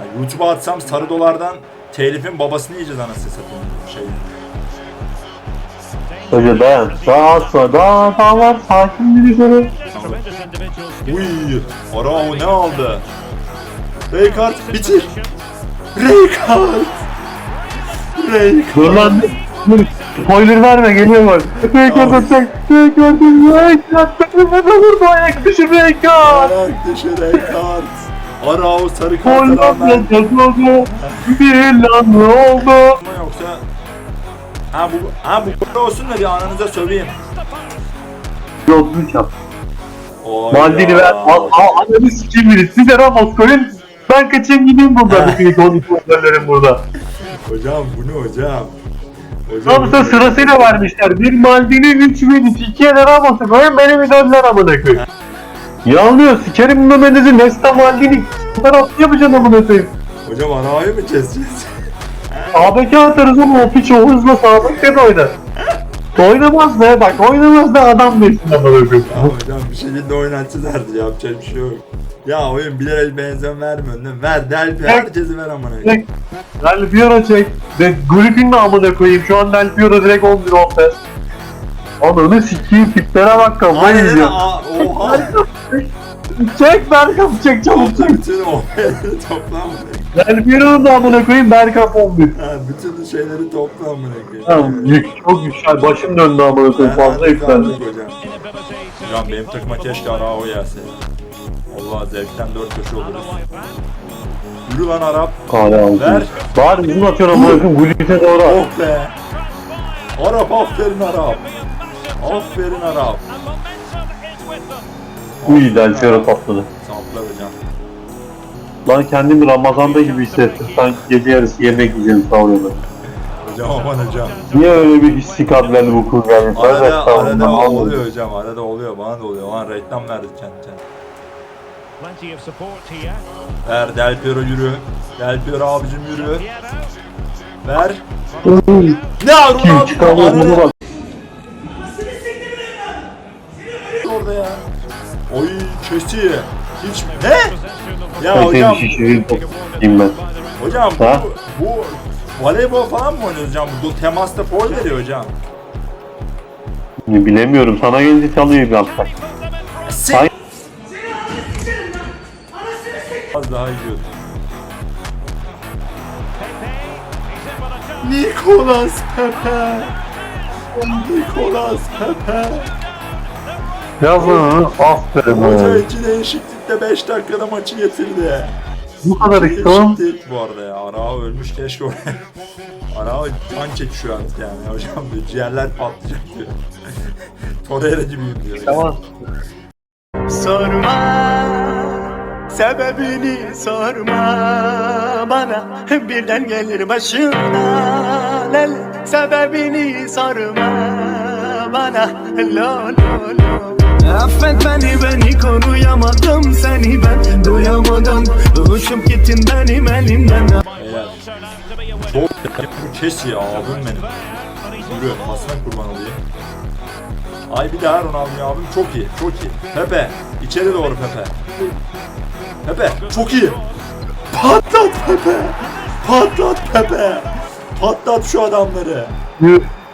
Ya YouTube'a atsam sarı dolardan telifin babasını yiyeceğiz anasını satayım. Şey. Hoca dayan. Daha az sonra. Daha, daha var. Sakin bir üzere. Uy, Arao ne aldı? Raykart bitir. Raykart. Raykart. Dur lan. Dur. Spoiler verme geliyor bak. Rekord atacak. Rekord atacak. Rekord vurdu ayak dışı rekord. Ayak dışı Raykart. Arao sarı kart Hollanda rağmen. oldu. Birlandı oldu. Ama yoksa Ha bu ha bu gol olsun da bir ananıza söveyim. Yap. Oy Maldini ya. ver. Al, al, ananı sikeyim biri. Size Ramos koyun. Ben kaçayım gideyim buradan. Bu ilk 12 gollerim burada. Hocam bu ne hocam? Hocam Ramos'a sırasıyla vermişler. Bir Maldini, 3 Venice, 2 de Ramos'u koyun. Beni bir döndüler amına koyayım. Yalnız sikerim bu Mendez'i. Nesta Maldini. Bunlar atlı yapacaksın amına koyayım. Hocam Arao'yu mu keseceğiz? ABK atarız ama o piç o hızla sağlık ya da oynar. Oynamaz be bak oynamaz da adam değilsin amına koyayım. ya hocam bir şekilde oynatacağız yapacak bir şey yok. Ya oyun bilerek benzem vermiyorsun değil mi? Ver del herkesi ver amına. koyayım. Del Piero çek. De Griffin de amına koyayım. Şu an Del Piero direkt 11 15. Ananı sikiyim tiplere bak kafayı Aynen yiyeceğim. aa, oha. Çek Berkamp çek çabuk çek. bütün o toplam Del Piero'nun da amına koyayım Berkamp 11. Ha, bütün şeyleri topla amına koyayım. Tamam yük çok yüksel başım döndü amına koyayım Ben fazla yükseldi. hocam. Hocam benim takıma keşke Arao gelse. Allah zevkten dört köşe oluruz. Yürü lan Arap. Aldım. Ver. Bari bizim atıyorsun amına koyayım Gulit'e doğru at. Oh be. Arap aferin Arap. Aferin Arap. Uy Del Piero topladı. Saplar hocam. Lan kendimi Ramazan'da gibi hissettim. Sanki gece yarısı yemek yiyeceğim savuruyorlar. Hocam aman hocam. Niye öyle bir kablendi bu kız yani? Arada, arada oluyor hocam. Arada oluyor. Bana da oluyor. Lan reklam verdik kendi kendine. Ver Del Piero yürü. Del Piero abicim yürü. Ver. Ne Kim Ronaldo? Arada- bak. Orada ya. Oy kesi. Hiç ne? Ya hocam, toplayayım ben. hocam Ha? bu, bu voleybol falan mı oynuyoruz hocam? Bu temasta foul veriyor hocam. Bilemiyorum sana gelince çalıyor yapsak. Sen... Ay- Az daha gidiyordu. Nicolas Pepe. Nicolas Pepe. Yaz lan aferin Hoca be. iki değişiklikte 5 dakikada maçı getirdi. Bu kadar oğlum. Değişiklik bu arada ya. Arao ölmüş keşke oraya. Arao kan çekişiyor artık yani. Hocam diyor ciğerler patlayacak diyor. Torreira gibiyim diyor. Tamam. Sorma sebebini sorma bana birden gelir başına lel sebebini sorma bana lo lo lo Affet beni beni koruyamadım seni ben duyamadım Uçup gittin benim elimden Beyler. Çok bu kes ya abim benim. Yürü pasına kurban olayım. Ay bir daha Ronaldo abim çok iyi çok iyi. Pepe içeri doğru Pepe. Pepe çok iyi. Patlat Pepe. Patlat Pepe. Patlat şu adamları.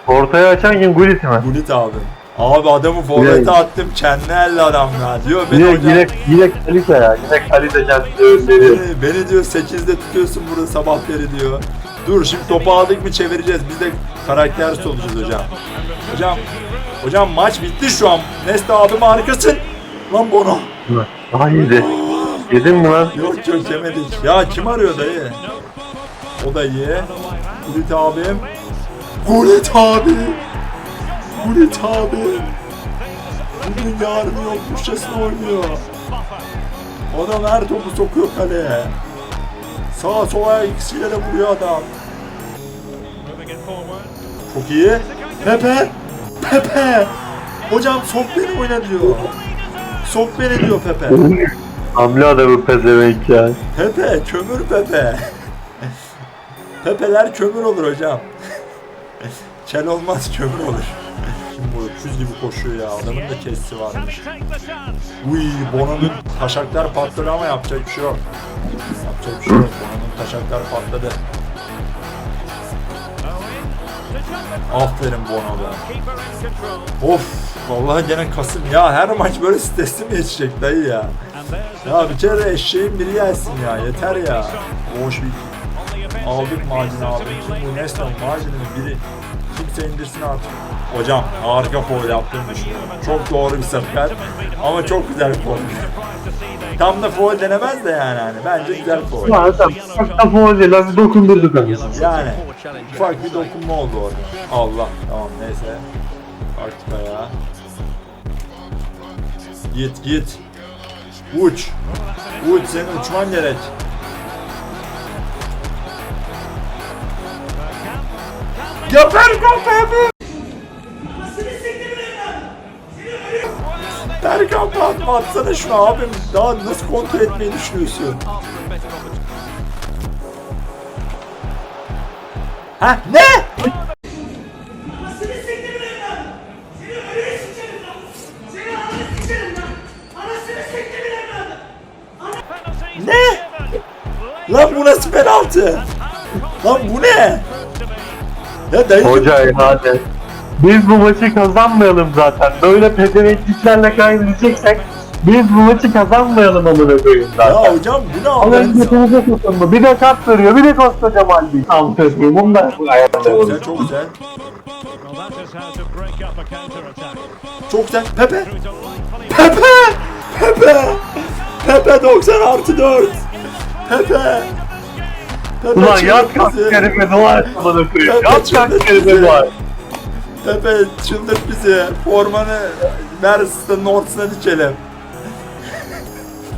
Ortaya açan kim Gullit mi? Gullit abim. Abi adamı forvete attım kendi elle adam ya diyor. Beni Yine, hocam, yine, yine kalite ya. Yine kalite kendisi gösteriyor. beni, diyor 8'de tutuyorsun burada sabah beri diyor. Dur şimdi topu aldık mı çevireceğiz. Biz de karakter olacağız hocam. Hocam Hocam maç bitti şu an. Nesta abim harikasın. Lan Bono. Daha iyiydi. Yedin mi lan? Yok yok yemedik. Ya kim arıyor dayı? O da iyi. Gullit abim. Gullit abi. Gullit abi. Bugün yarını yokmuşçasına oynuyor. Adam her topu sokuyor kaleye. Sağa sola ikisiyle de vuruyor adam. Çok iyi. Pepe. Pepe. Hocam sok beni oyna diyor. Sok beni diyor Pepe. Hamle adamı pezevenk ya. Pepe, kömür Pepe. Pepeler kömür olur hocam. Çel olmaz kömür olur. Öküz gibi koşuyor ya. Adamın da kessi varmış. Uy Bono'nun taşaklar patlıyor ama yapacak bir şey yok. Yapacak bir şey yok. Bono'nun Taşaklar patladı. Aferin Bono be. Of vallahi gene Kasım ya her maç böyle stresli mi geçecek dayı ya. Ya bir kere eşeğin biri gelsin ya yeter ya. Boş bir aldık macun Needs abi. Kim bu Neston macunun biri. Kimse indirsin artık. Hocam harika foul yaptığını düşünüyorum. Çok doğru bir sefer ama çok güzel bir foul. Tam da foul denemez de yani hani. Bence güzel foul. Ya adam çok da foul değil abi dokundurduk anasını. Yani ufak bir dokunma oldu orada. Allah tamam neyse. Artık ya. Git git. Uç. Uç senin uçman gerek. Geber kafamı. Berkan atma atsana şunu abim. Daha nasıl kontrol etmeyi düşünüyorsun? Ha ne? Ne? Lan bu nasıl penaltı? Lan bu ne? Ya dayı Hoca hadi. Biz bu maçı kazanmayalım zaten. Böyle pezevenkliklerle kaybedeceksek biz bu maçı kazanmayalım amına koyayım Ya zaten. hocam bu ne Allah'ın götünüze tutun mu? Bir de kart veriyor, bir de koskocaman bir Aferin, bunu da Çok ayarlayalım. güzel çok güzel. Çok güzel. Pepe. Pepe. Pepe. Pepe 90 artı 4. Pepe. Pepe Ulan yat çıldırt kalk kerime et amına koyayım. Yat kalk kerime bizi. Pepe çıldırt bizi. Formanı ver North's'ın ortasına dikelim.